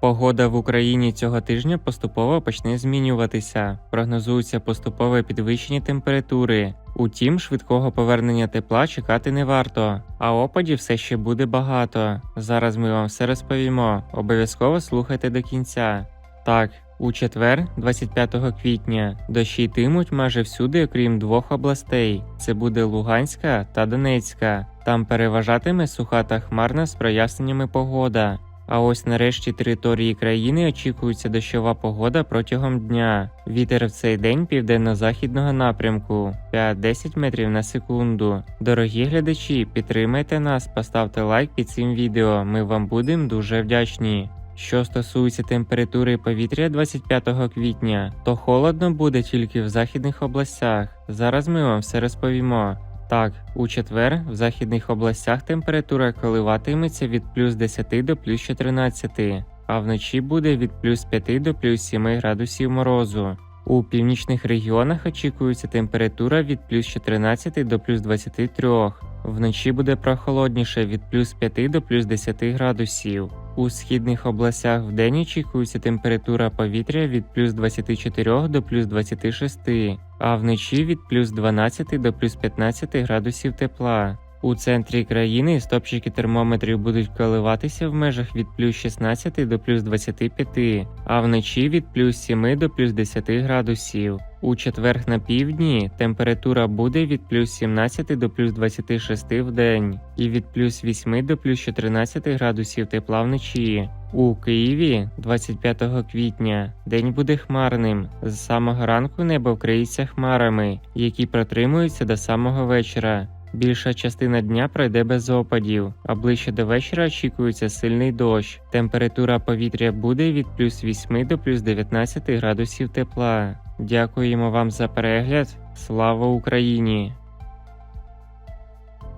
Погода в Україні цього тижня поступово почне змінюватися. Прогнозується поступове підвищення температури. Утім, швидкого повернення тепла чекати не варто, а опадів все ще буде багато. Зараз ми вам все розповімо. Обов'язково слухайте до кінця. Так, у четвер, 25 квітня, дощі йтимуть майже всюди, окрім двох областей: це буде Луганська та Донецька. Там переважатиме суха та хмарна з проясненнями погода. А ось нарешті території країни очікується дощова погода протягом дня. Вітер в цей день південно-західного напрямку 5-10 метрів на секунду. Дорогі глядачі, підтримайте нас, поставте лайк під цим відео. Ми вам будемо дуже вдячні. Що стосується температури повітря 25 квітня, то холодно буде тільки в західних областях. Зараз ми вам все розповімо. Так, у четвер в західних областях температура коливатиметься від плюс 10 до плюс 14, а вночі буде від плюс 5 до плюс 7 градусів морозу. У північних регіонах очікується температура від плюс 14 до плюс 23. Вночі буде прохолодніше від плюс 5 до плюс 10 градусів. У східних областях вдень очікується температура повітря від плюс 24 до плюс 26, а вночі від плюс 12 до плюс 15 градусів тепла. У центрі країни стопчики термометрів будуть коливатися в межах від плюс 16 до плюс 25, а вночі від плюс 7 до плюс 10 градусів. У четверг на півдні температура буде від плюс 17 до плюс 26 в день і від плюс 8 до плюс 14 градусів тепла вночі. У Києві 25 квітня день буде хмарним. З самого ранку небо вкриється хмарами, які протримуються до самого вечора. Більша частина дня пройде без опадів, а ближче до вечора очікується сильний дощ. Температура повітря буде від плюс 8 до плюс 19 градусів тепла. Дякуємо вам за перегляд. Слава Україні!